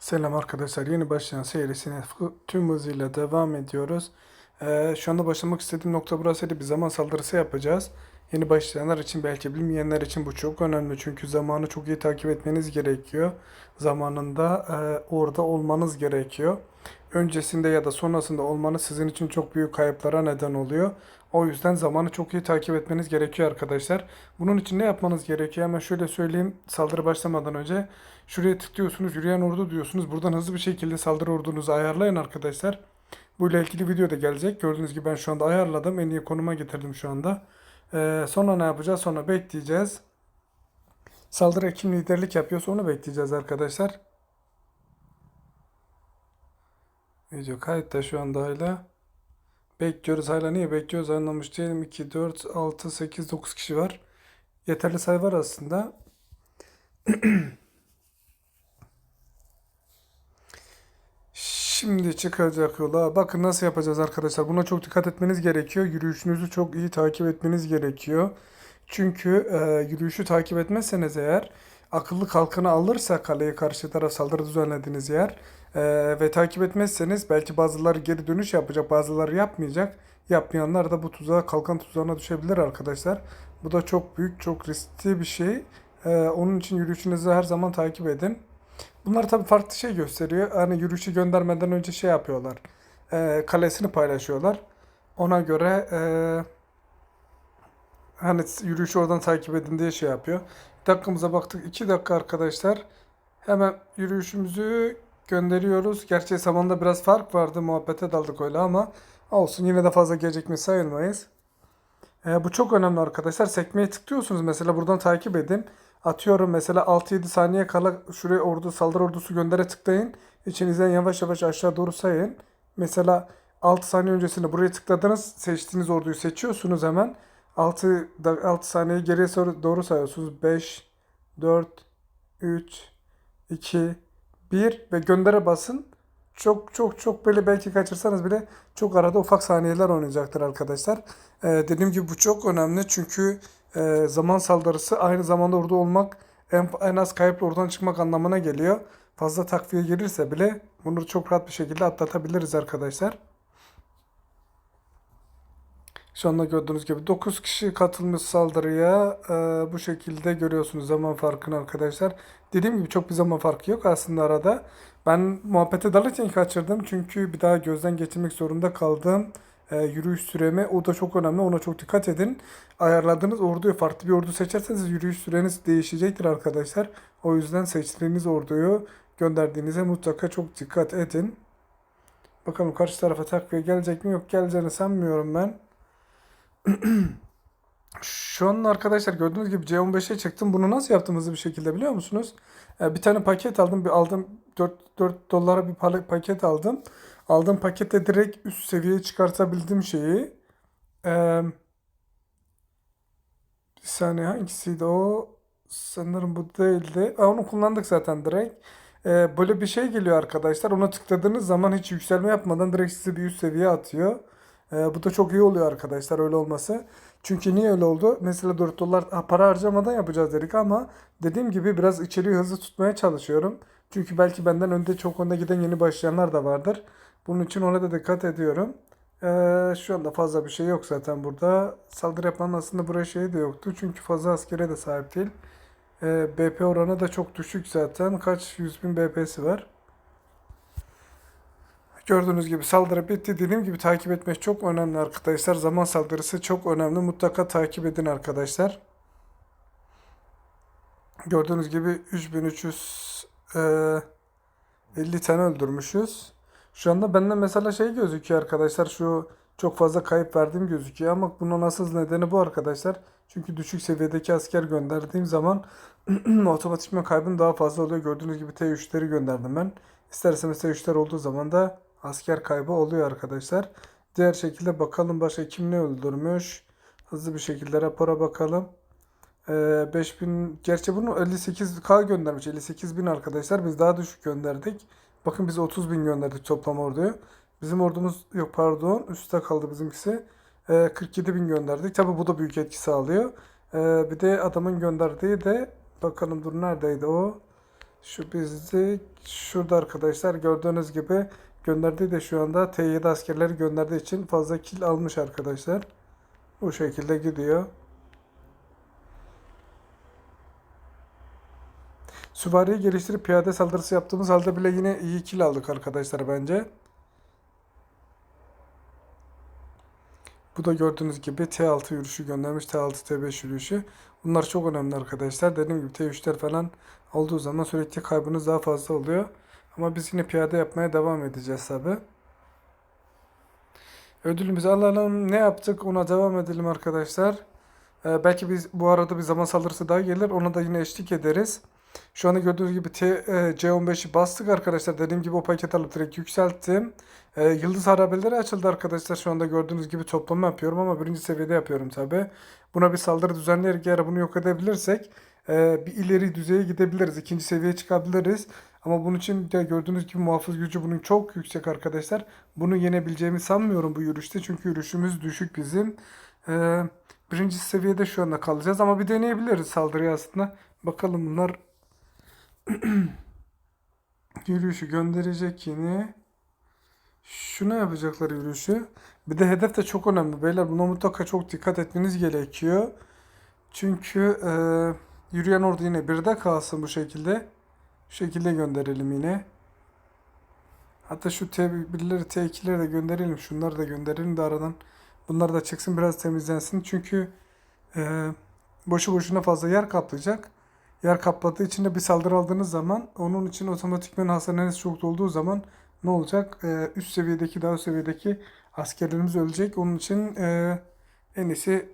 Selam arkadaşlar. Yeni başlayan serisine tüm hızıyla devam ediyoruz. Ee, şu anda başlamak istediğim nokta burasıydı. Bir zaman saldırısı yapacağız. Yeni başlayanlar için belki bilmeyenler için bu çok önemli. Çünkü zamanı çok iyi takip etmeniz gerekiyor. Zamanında e, orada olmanız gerekiyor. Öncesinde ya da sonrasında olmanız sizin için çok büyük kayıplara neden oluyor. O yüzden zamanı çok iyi takip etmeniz gerekiyor arkadaşlar. Bunun için ne yapmanız gerekiyor? Hemen şöyle söyleyeyim saldırı başlamadan önce. Şuraya tıklıyorsunuz, yürüyen ordu diyorsunuz. Buradan hızlı bir şekilde saldırı ordunuzu ayarlayın arkadaşlar. Bu ile ilgili video da gelecek. Gördüğünüz gibi ben şu anda ayarladım. En iyi konuma getirdim şu anda. Ee, sonra ne yapacağız? Sonra bekleyeceğiz. Saldırı kim liderlik yapıyor sonra bekleyeceğiz arkadaşlar. Video kayıtta şu anda hala. Bekliyoruz hala niye bekliyoruz anlamış değilim. 2, 4, 6, 8, 9 kişi var. Yeterli sayı var aslında. Şimdi çıkacak yola. Bakın nasıl yapacağız arkadaşlar. Buna çok dikkat etmeniz gerekiyor. Yürüyüşünüzü çok iyi takip etmeniz gerekiyor. Çünkü e, yürüyüşü takip etmezseniz eğer akıllı kalkanı alırsa kaleye karşı taraf saldırı düzenlediğiniz yer e, ve takip etmezseniz belki bazıları geri dönüş yapacak bazıları yapmayacak. Yapmayanlar da bu tuzağa kalkan tuzağına düşebilir arkadaşlar. Bu da çok büyük çok riskli bir şey. E, onun için yürüyüşünüzü her zaman takip edin. Bunlar tabii farklı şey gösteriyor. Hani yürüyüşü göndermeden önce şey yapıyorlar. E, kalesini paylaşıyorlar. Ona göre e, hani yürüyüşü oradan takip edin diye şey yapıyor. Dakikamıza baktık. 2 dakika arkadaşlar. Hemen yürüyüşümüzü gönderiyoruz. Gerçi zamanda biraz fark vardı. Muhabbete daldık öyle ama olsun. Yine de fazla gecikmiş sayılmayız. E, bu çok önemli arkadaşlar. Sekmeye tıklıyorsunuz mesela buradan takip edin. Atıyorum mesela 6-7 saniye kala şuraya ordu saldırı ordusu göndere tıklayın. İçinizden yavaş yavaş aşağı doğru sayın. Mesela 6 saniye öncesinde buraya tıkladınız. Seçtiğiniz orduyu seçiyorsunuz hemen. 6, 6 saniye geriye doğru sayıyorsunuz. 5, 4, 3, 2, 1 ve göndere basın. Çok çok çok böyle belki kaçırsanız bile çok arada ufak saniyeler oynayacaktır arkadaşlar. Ee, dediğim gibi bu çok önemli çünkü e, zaman saldırısı aynı zamanda orada olmak en, en az kayıpla oradan çıkmak anlamına geliyor. Fazla takviye gelirse bile bunu çok rahat bir şekilde atlatabiliriz arkadaşlar. Şu anda gördüğünüz gibi 9 kişi katılmış saldırıya. Ee, bu şekilde görüyorsunuz zaman farkını arkadaşlar. Dediğim gibi çok bir zaman farkı yok aslında arada. Ben muhabbete dalırken kaçırdım çünkü bir daha gözden geçirmek zorunda kaldım. Ee, yürüyüş süremi o da çok önemli ona çok dikkat edin. Ayarladığınız orduyu farklı bir ordu seçerseniz yürüyüş süreniz değişecektir arkadaşlar. O yüzden seçtiğiniz orduyu gönderdiğinize mutlaka çok dikkat edin. Bakalım karşı tarafa takviye gelecek mi? Yok geleceğini sanmıyorum ben. Şu an arkadaşlar gördüğünüz gibi C15'e çıktım. Bunu nasıl yaptım hızlı bir şekilde biliyor musunuz? Ee, bir tane paket aldım. Bir aldım 4, 4 dolara bir paket aldım. Aldığım pakette direkt üst seviyeye çıkartabildim şeyi. Ee, bir saniye hangisiydi o? Sanırım bu değildi. Aa, onu kullandık zaten direkt. Ee, böyle bir şey geliyor arkadaşlar. Ona tıkladığınız zaman hiç yükselme yapmadan direkt sizi bir üst seviye atıyor. Ee, bu da çok iyi oluyor arkadaşlar öyle olması. Çünkü niye öyle oldu? Mesela 4 dolar para harcamadan yapacağız dedik ama dediğim gibi biraz içeriği hızlı tutmaya çalışıyorum. Çünkü belki benden önde çok önde giden yeni başlayanlar da vardır. Bunun için ona da dikkat ediyorum. Ee, şu anda fazla bir şey yok zaten burada. Saldırı yapmanın aslında buraya şeyi de yoktu. Çünkü fazla askere de sahip değil. Ee, BP oranı da çok düşük zaten. Kaç yüz bin BP'si var. Gördüğünüz gibi saldırı bitti. Dediğim gibi takip etmek çok önemli arkadaşlar. Zaman saldırısı çok önemli. Mutlaka takip edin arkadaşlar. Gördüğünüz gibi 3350 tane öldürmüşüz. Şu anda bende mesela şey gözüküyor arkadaşlar. Şu çok fazla kayıp verdiğim gözüküyor ama bunun asıl nedeni bu arkadaşlar. Çünkü düşük seviyedeki asker gönderdiğim zaman otomatikman kaybın daha fazla oluyor. Gördüğünüz gibi T3'leri gönderdim ben. İsterseniz T3'ler olduğu zaman da asker kaybı oluyor arkadaşlar. Diğer şekilde bakalım başka kim ne öldürmüş. Hızlı bir şekilde rapora bakalım. Ee, 5000 gerçi bunu 58k göndermiş. 58.000 arkadaşlar. Biz daha düşük gönderdik. Bakın biz 30.000 gönderdik toplam orduyu. Bizim ordumuz yok pardon üstte kaldı bizimkisi. Ee, 47.000 gönderdik. Tabi bu da büyük etki sağlıyor. Ee, bir de adamın gönderdiği de bakalım dur neredeydi o? Şu bizi şurada arkadaşlar gördüğünüz gibi gönderdiği de şu anda T7 askerleri gönderdiği için fazla kill almış arkadaşlar. Bu şekilde gidiyor. Süvariyi geliştirip piyade saldırısı yaptığımız halde bile yine iyi kill aldık arkadaşlar bence. Bu da gördüğünüz gibi T6 yürüyüşü göndermiş. T6, T5 yürüyüşü. Bunlar çok önemli arkadaşlar. Dediğim gibi T3'ler falan olduğu zaman sürekli kaybınız daha fazla oluyor. Ama biz yine piyade yapmaya devam edeceğiz tabi. Ödülümüzü alalım. Ne yaptık ona devam edelim arkadaşlar. Ee, belki biz bu arada bir zaman saldırısı daha gelir. Ona da yine eşlik ederiz. Şu anda gördüğünüz gibi T, e, C15'i bastık arkadaşlar. Dediğim gibi o paketi alıp direkt yükselttim. E, yıldız harabeleri açıldı arkadaşlar. Şu anda gördüğünüz gibi toplama yapıyorum ama birinci seviyede yapıyorum tabi. Buna bir saldırı düzenleyerek eğer bunu yok edebilirsek e, bir ileri düzeye gidebiliriz. İkinci seviyeye çıkabiliriz. Ama bunun için de gördüğünüz gibi muhafız gücü bunun çok yüksek arkadaşlar. Bunu yenebileceğimi sanmıyorum bu yürüyüşte. Çünkü yürüyüşümüz düşük bizim. E, birinci seviyede şu anda kalacağız ama bir deneyebiliriz saldırıyı aslında. Bakalım bunlar yürüyüşü gönderecek yine. Şunu yapacaklar yürüyüşü. Bir de hedef de çok önemli. Beyler buna mutlaka çok dikkat etmeniz gerekiyor. Çünkü e, yürüyen ordu yine birde kalsın bu şekilde. Şu şekilde gönderelim yine. Hatta şu T1'leri T2'leri de gönderelim. Şunları da gönderelim de aradan. Bunlar da çıksın biraz temizlensin. Çünkü e, boşu boşuna fazla yer kaplayacak. Yer kapladığı için de bir saldırı aldığınız zaman onun için otomatikman hastaneniz çok dolduğu zaman ne olacak? Ee, üst seviyedeki daha üst seviyedeki askerlerimiz ölecek. Onun için e, en iyisi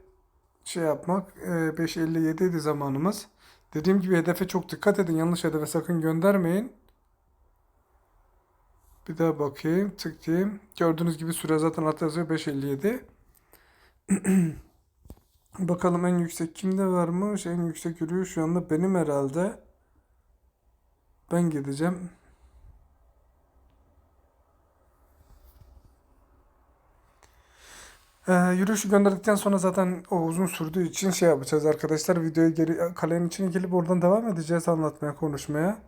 şey yapmak. E, 5.57 idi zamanımız. Dediğim gibi hedefe çok dikkat edin. Yanlış hedefe sakın göndermeyin. Bir daha bakayım. Tıklayayım. Gördüğünüz gibi süre zaten altta yazıyor 5.57. Bakalım en yüksek kimde varmış? En yüksek yürüyüş şu anda benim herhalde. Ben gideceğim. Ee, yürüyüşü gönderdikten sonra zaten o uzun sürdüğü için şey yapacağız arkadaşlar. Videoyu geri kalenin içine gelip oradan devam edeceğiz anlatmaya, konuşmaya.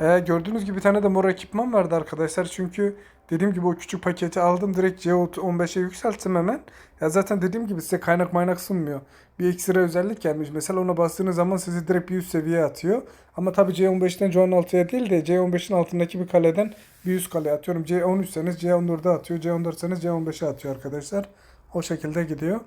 Ee, gördüğünüz gibi bir tane de mor ekipman vardı arkadaşlar. Çünkü dediğim gibi o küçük paketi aldım. Direkt C15'e yükselttim hemen. Ya zaten dediğim gibi size kaynak maynak sunmuyor. Bir ekstra özellik gelmiş. Mesela ona bastığınız zaman sizi direkt bir üst seviyeye atıyor. Ama tabii C15'ten C16'ya değil de C15'in altındaki bir kaleden bir üst kaleye atıyorum. C13'seniz C14'e atıyor. C14'seniz C15'e atıyor arkadaşlar. O şekilde gidiyor.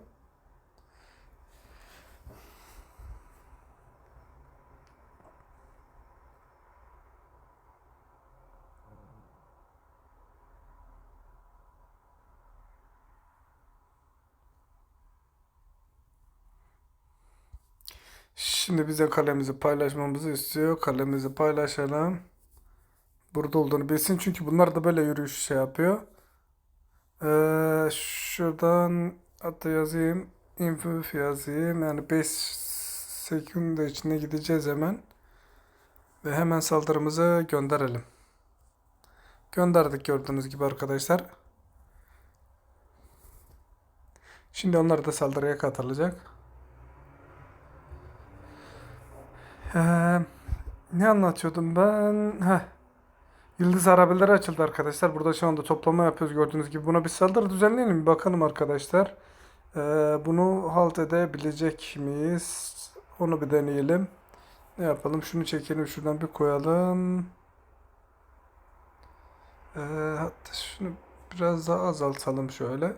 Şimdi bize kalemizi paylaşmamızı istiyor. Kalemizi paylaşalım. Burada olduğunu bilsin. Çünkü bunlar da böyle yürüyüş şey yapıyor. Ee, şuradan hatta yazayım. Info yazayım. Yani 5 sekunda içinde gideceğiz hemen. Ve hemen saldırımızı gönderelim. Gönderdik gördüğünüz gibi arkadaşlar. Şimdi onlar da saldırıya katılacak. Ee, ne anlatıyordum ben? Heh. Yıldız arabeleri açıldı arkadaşlar. Burada şu anda toplama yapıyoruz gördüğünüz gibi. Buna bir saldırı düzenleyelim. Bir bakalım arkadaşlar. Ee, bunu halt edebilecek miyiz? Onu bir deneyelim. Ne yapalım? Şunu çekelim. Şuradan bir koyalım. Ee, hatta şunu biraz daha azaltalım şöyle.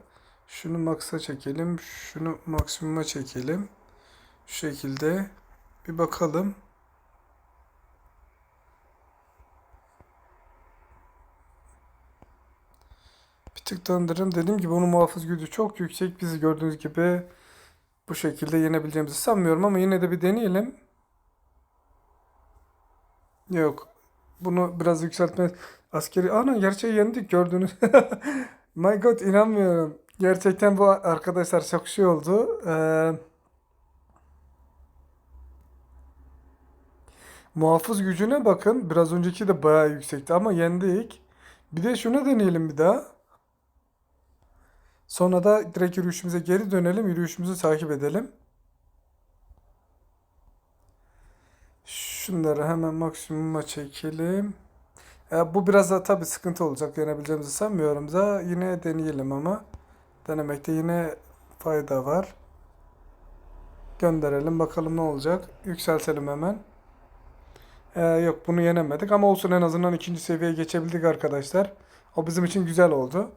Şunu maksa çekelim. Şunu maksimuma çekelim. Şu şekilde. Bir bakalım. Bir tık döndürürüm. Dediğim gibi onun muhafız gücü çok yüksek. Bizi gördüğünüz gibi bu şekilde yenebileceğimizi sanmıyorum ama yine de bir deneyelim. Yok. Bunu biraz yükseltme askeri. Ana gerçeği yendik gördünüz. My God inanmıyorum. Gerçekten bu arkadaşlar çok şey oldu. Ee, muhafız gücüne bakın. Biraz önceki de bayağı yüksekti ama yendik. Bir de şunu deneyelim bir daha. Sonra da direkt yürüyüşümüze geri dönelim. Yürüyüşümüzü takip edelim. Şunları hemen maksimuma çekelim. E, bu biraz da tabii sıkıntı olacak. Yenebileceğimizi sanmıyorum da yine deneyelim ama. Denemekte yine fayda var. Gönderelim bakalım ne olacak. Yükseltelim hemen. E, yok bunu yenemedik ama olsun en azından ikinci seviyeye geçebildik arkadaşlar. O bizim için güzel oldu.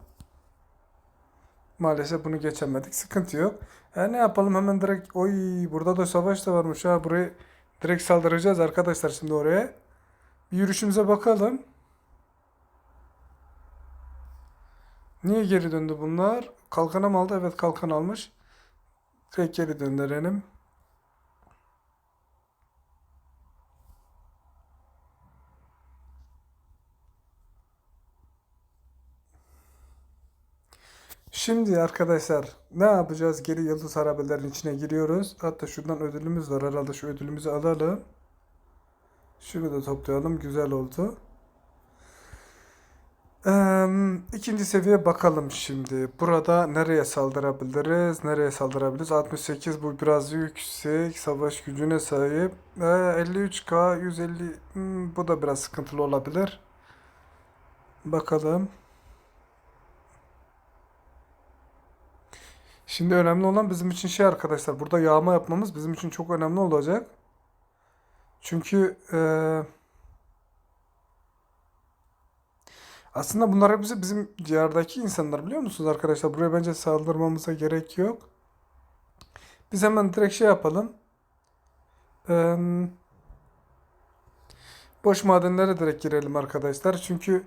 Maalesef bunu geçemedik. Sıkıntı yok. E, ne yapalım hemen direkt. Oy burada da savaş da varmış ha. Burayı direkt saldıracağız arkadaşlar şimdi oraya. Bir yürüyüşümüze bakalım. Niye geri döndü bunlar? Kalkanı mı aldı? Evet kalkan almış. Direkt geri döndürelim. Şimdi arkadaşlar ne yapacağız? Geri yıldız harabelerin içine giriyoruz. Hatta şuradan ödülümüz var. Herhalde şu ödülümüzü alalım. Şunu da toplayalım. Güzel oldu. Eee ikinci seviye bakalım şimdi. Burada nereye saldırabiliriz? Nereye saldırabiliriz? 68 bu biraz yüksek. Savaş gücüne sahip. Ee, 53K 150 hmm, bu da biraz sıkıntılı olabilir. Bakalım. Şimdi önemli olan bizim için şey arkadaşlar. Burada yağma yapmamız bizim için çok önemli olacak. Çünkü eee Aslında bunlar hepsi bizim diyardaki insanlar biliyor musunuz arkadaşlar? Buraya bence saldırmamıza gerek yok. Biz hemen direkt şey yapalım. Eee, boş madenlere direkt girelim arkadaşlar. Çünkü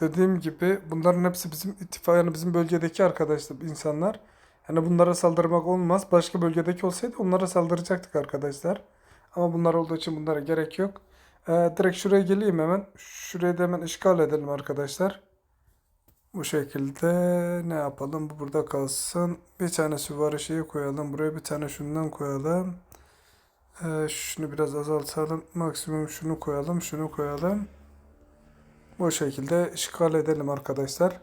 dediğim gibi bunların hepsi bizim ittifak yani bizim bölgedeki arkadaşlar insanlar. Yani bunlara saldırmak olmaz. Başka bölgedeki olsaydı onlara saldıracaktık arkadaşlar. Ama bunlar olduğu için bunlara gerek yok. Ee, direkt şuraya geleyim hemen. Şurayı da hemen işgal edelim arkadaşlar. Bu şekilde ne yapalım? Bu burada kalsın. Bir tane süvari şeyi koyalım. Buraya bir tane şundan koyalım. Ee, şunu biraz azaltalım. Maksimum şunu koyalım. Şunu koyalım. Bu şekilde işgal edelim arkadaşlar.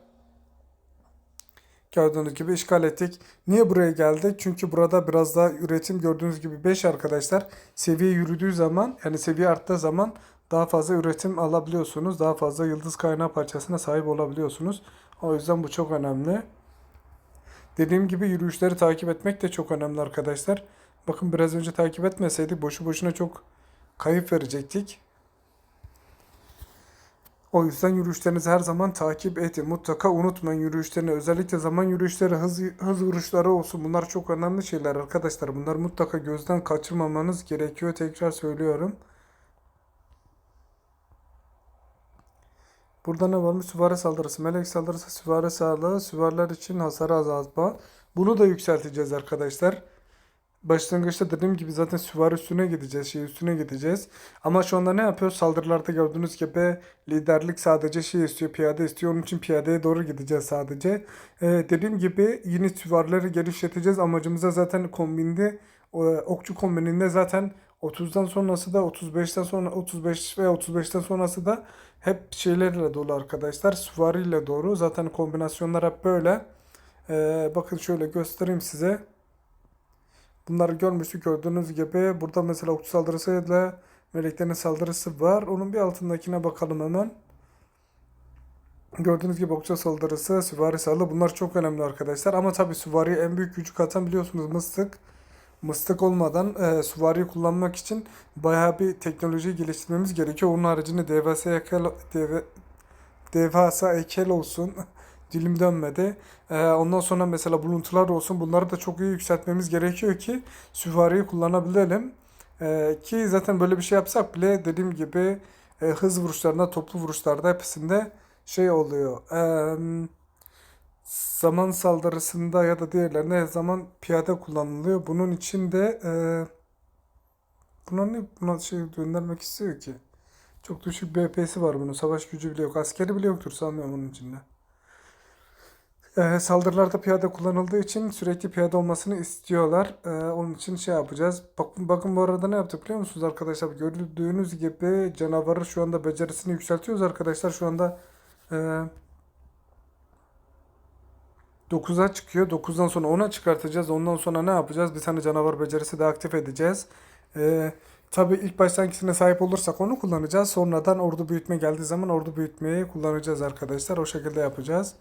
Gördüğünüz gibi işgal ettik. Niye buraya geldik? Çünkü burada biraz daha üretim gördüğünüz gibi 5 arkadaşlar. Seviye yürüdüğü zaman yani seviye arttığı zaman daha fazla üretim alabiliyorsunuz. Daha fazla yıldız kaynağı parçasına sahip olabiliyorsunuz. O yüzden bu çok önemli. Dediğim gibi yürüyüşleri takip etmek de çok önemli arkadaşlar. Bakın biraz önce takip etmeseydik boşu boşuna çok kayıp verecektik. O yüzden yürüyüşlerinizi her zaman takip edin. Mutlaka unutmayın yürüyüşlerini. Özellikle zaman yürüyüşleri, hız, hız vuruşları olsun. Bunlar çok önemli şeyler arkadaşlar. Bunları mutlaka gözden kaçırmamanız gerekiyor. Tekrar söylüyorum. Burada ne varmış? Süvari saldırısı, melek saldırısı, süvari sağlığı, süvariler için hasarı azaltma. Bunu da yükselteceğiz arkadaşlar. Başlangıçta dediğim gibi zaten süvari üstüne gideceğiz, şey üstüne gideceğiz. Ama şu anda ne yapıyor? Saldırılarda gördüğünüz gibi liderlik sadece şey istiyor, piyade istiyor. Onun için piyadeye doğru gideceğiz sadece. Ee, dediğim gibi yine süvarileri genişleteceğiz. Amacımıza zaten kombinde, okçu kombininde zaten 30'dan sonrası da 35'ten sonra 35 ve 35'ten sonrası da hep şeylerle dolu arkadaşlar. Süvariyle doğru. Zaten kombinasyonlar hep böyle. Ee, bakın şöyle göstereyim size. Bunları görmüştük gördüğünüz gibi. Burada mesela okçu saldırısı ile meleklerin saldırısı var. Onun bir altındakine bakalım hemen. Gördüğünüz gibi okçu saldırısı, süvari sağlığı bunlar çok önemli arkadaşlar. Ama tabii süvariye en büyük gücü katan biliyorsunuz mıstık. Mıstık olmadan e, süvariyi kullanmak için bayağı bir teknoloji geliştirmemiz gerekiyor. Onun haricinde devasa ekel, deve, devasa ekel olsun. Dilim dönmedi. Ee, ondan sonra mesela buluntular olsun. Bunları da çok iyi yükseltmemiz gerekiyor ki süvariyi kullanabilelim. Ee, ki zaten böyle bir şey yapsak bile dediğim gibi e, hız vuruşlarında, toplu vuruşlarda hepsinde şey oluyor. Ee, zaman saldırısında ya da diğerlerinde zaman piyade kullanılıyor. Bunun için de e, buna ne buna şey göndermek istiyor ki? Çok düşük BP'si var bunun. Savaş gücü bile yok. Askeri bile yoktur sanmıyorum onun içinde. Ee, saldırılarda piyade kullanıldığı için sürekli piyade olmasını istiyorlar. Ee, onun için şey yapacağız. Bakın, bakın bu arada ne yaptık biliyor musunuz arkadaşlar? Gördüğünüz gibi canavarı şu anda becerisini yükseltiyoruz arkadaşlar. Şu anda e, 9'a çıkıyor. 9'dan sonra 10'a çıkartacağız. Ondan sonra ne yapacağız? Bir tane canavar becerisi de aktif edeceğiz. Ee, Tabii ilk başta hangisine sahip olursak onu kullanacağız. Sonradan ordu büyütme geldiği zaman ordu büyütmeyi kullanacağız arkadaşlar. O şekilde yapacağız.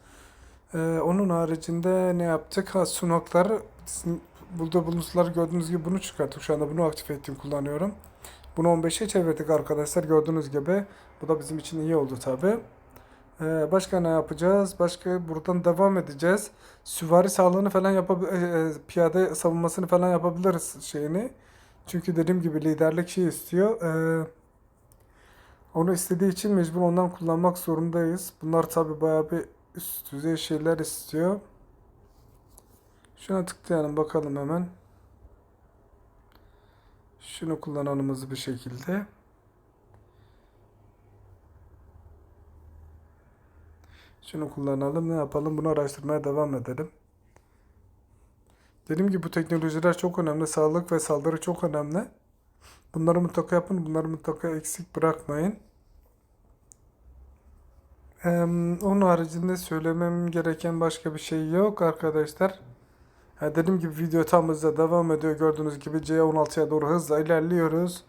Ee, onun haricinde ne yaptık? Ha, sunakları sizin burada bulunusları gördüğünüz gibi bunu çıkarttık. Şu anda bunu aktif ettim kullanıyorum. Bunu 15'e çevirdik arkadaşlar gördüğünüz gibi. Bu da bizim için iyi oldu tabii. Ee, başka ne yapacağız? Başka buradan devam edeceğiz. Süvari sağlığını falan yapabilir, piyade savunmasını falan yapabiliriz şeyini. Çünkü dediğim gibi liderlik şey istiyor. Ee, onu istediği için mecbur ondan kullanmak zorundayız. Bunlar tabii bayağı bir üst düzey şeyler istiyor. Şuna tıklayalım bakalım hemen. Şunu kullanalım hızlı bir şekilde. Şunu kullanalım. Ne yapalım? Bunu araştırmaya devam edelim. Dediğim gibi bu teknolojiler çok önemli. Sağlık ve saldırı çok önemli. Bunları mutlaka yapın. Bunları mutlaka eksik bırakmayın. Onun haricinde söylemem gereken başka bir şey yok arkadaşlar. Ha, dediğim gibi video tam hızla devam ediyor. Gördüğünüz gibi C16'ya doğru hızla ilerliyoruz.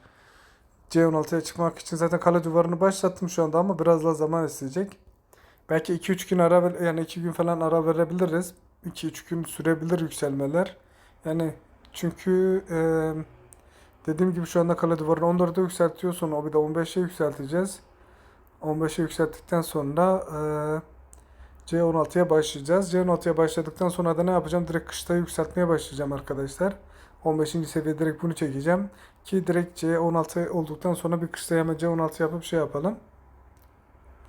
C16'ya çıkmak için zaten kale duvarını başlattım şu anda ama biraz daha zaman isteyecek. Belki 2-3 gün ara yani 2 gün falan ara verebiliriz. 2-3 gün sürebilir yükselmeler. Yani çünkü eee, dediğim gibi şu anda kale duvarını 14'e yükseltiyor sonra o bir de 15'e yükselteceğiz. 15'e yükselttikten sonra eee C16'ya başlayacağız. C16'ya başladıktan sonra da ne yapacağım? Direkt kışta yükseltmeye başlayacağım arkadaşlar. 15. seviye direkt bunu çekeceğim. Ki direkt C16 olduktan sonra bir kışta hemen C16 yapıp şey yapalım.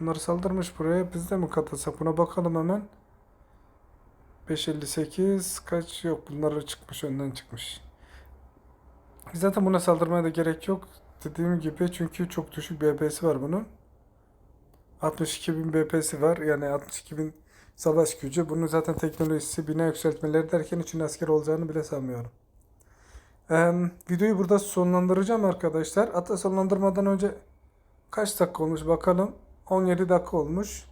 Bunları saldırmış buraya. Biz de mi katılsak? Buna bakalım hemen. 558 kaç yok bunları çıkmış önden çıkmış. Zaten buna saldırmaya da gerek yok. Dediğim gibi çünkü çok düşük BP'si var bunun. 62.000 BP'si var. Yani 62.000 savaş gücü. Bunun zaten teknolojisi, bina yükseltmeleri derken için asker olacağını bile sanmıyorum. Ee, videoyu burada sonlandıracağım arkadaşlar. Hatta sonlandırmadan önce kaç dakika olmuş bakalım. 17 dakika olmuş.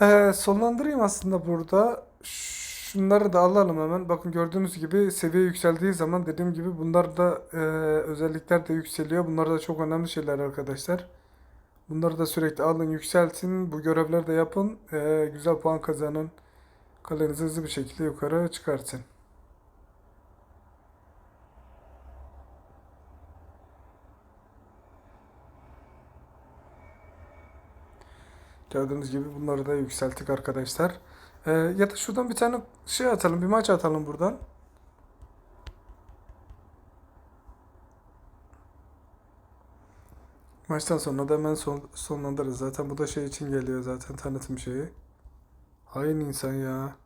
Ee, sonlandırayım aslında burada. Şunları da alalım hemen. Bakın gördüğünüz gibi seviye yükseldiği zaman dediğim gibi bunlar da e, özellikler de yükseliyor. Bunlar da çok önemli şeyler arkadaşlar. Bunları da sürekli alın, yükseltin. Bu görevleri de yapın. Ee, güzel puan kazanın. Kalenizi hızlı bir şekilde yukarı çıkartın. Gördüğünüz gibi bunları da yükselttik arkadaşlar. Ee, ya da şuradan bir tane şey atalım, bir maç atalım buradan. Maçtan sonra da hemen son, sonlandırırız. Zaten bu da şey için geliyor zaten tanıtım şeyi. Hain insan ya.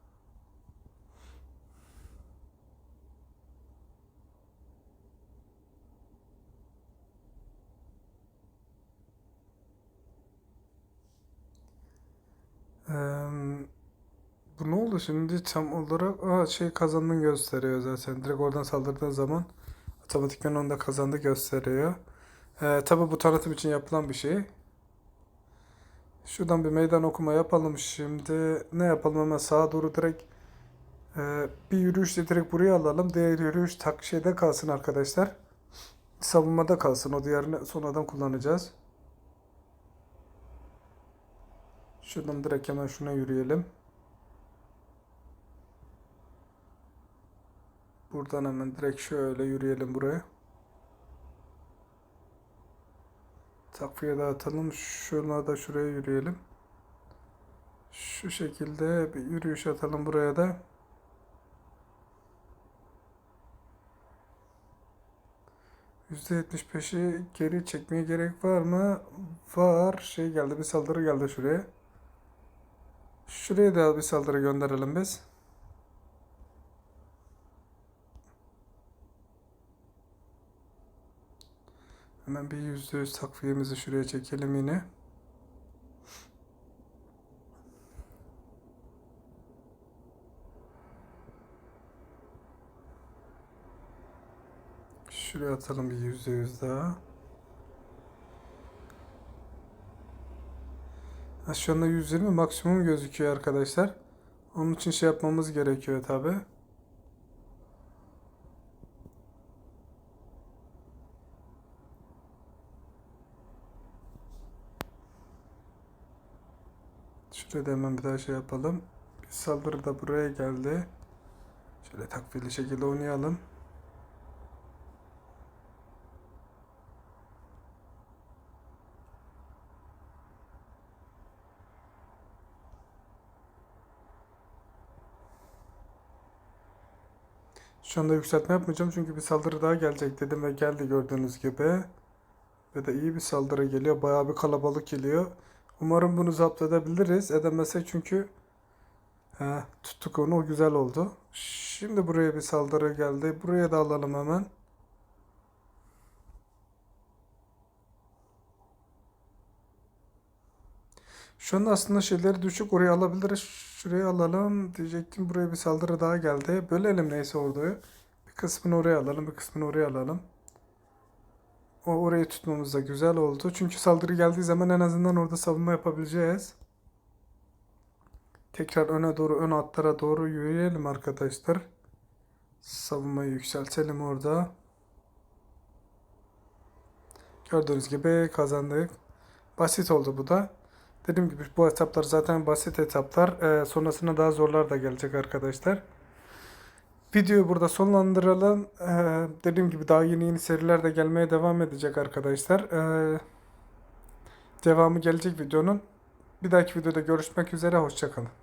Bu ne oldu şimdi tam olarak? Aa, şey kazandığını gösteriyor zaten. Direkt oradan saldırdığın zaman otomatikman onu da kazandı gösteriyor. Ee, tabii bu tanıtım için yapılan bir şey. Şuradan bir meydan okuma yapalım şimdi. Ne yapalım hemen sağa doğru direkt e, bir yürüyüşle direkt buraya alalım. Diğer yürüyüş tak şeyde kalsın arkadaşlar. Savunmada kalsın. O diğerini sonradan kullanacağız. Şuradan direkt hemen şuna yürüyelim. Buradan hemen direkt şöyle yürüyelim buraya. Takviye dağıtalım. Şuna da şuraya yürüyelim. Şu şekilde bir yürüyüş atalım buraya da. %75'i geri çekmeye gerek var mı? Var. Şey geldi bir saldırı geldi şuraya. Şuraya da bir saldırı gönderelim biz. Hemen bir yüzde yüz takviyemizi şuraya çekelim yine. Şuraya atalım bir yüzde yüz daha. Ha, şu anda 120 maksimum gözüküyor arkadaşlar. Onun için şey yapmamız gerekiyor tabi. Şuraya da hemen bir daha şey yapalım. Bir saldırı da buraya geldi. Şöyle takviyeli şekilde oynayalım. Şu anda yükseltme yapmayacağım çünkü bir saldırı daha gelecek dedim ve geldi gördüğünüz gibi. Ve de iyi bir saldırı geliyor. Bayağı bir kalabalık geliyor. Umarım bunu zapt edebiliriz. Edemezsek çünkü He, tuttuk onu. O güzel oldu. Şimdi buraya bir saldırı geldi. Buraya da alalım hemen. Şu anda aslında şeyleri düşük oraya alabiliriz. Şuraya alalım diyecektim. Buraya bir saldırı daha geldi. Bölelim neyse orduyu. Bir kısmını oraya alalım, bir kısmını oraya alalım. O orayı tutmamız da güzel oldu. Çünkü saldırı geldiği zaman en azından orada savunma yapabileceğiz. Tekrar öne doğru, ön hatlara doğru yürüyelim arkadaşlar. Savunmayı yükseltelim orada. Gördüğünüz gibi kazandık. Basit oldu bu da. Dediğim gibi bu etaplar zaten basit etaplar. Ee, sonrasında daha zorlar da gelecek arkadaşlar. Videoyu burada sonlandıralım. Ee, dediğim gibi daha yeni yeni seriler de gelmeye devam edecek arkadaşlar. Ee, devamı gelecek videonun. Bir dahaki videoda görüşmek üzere. Hoşçakalın.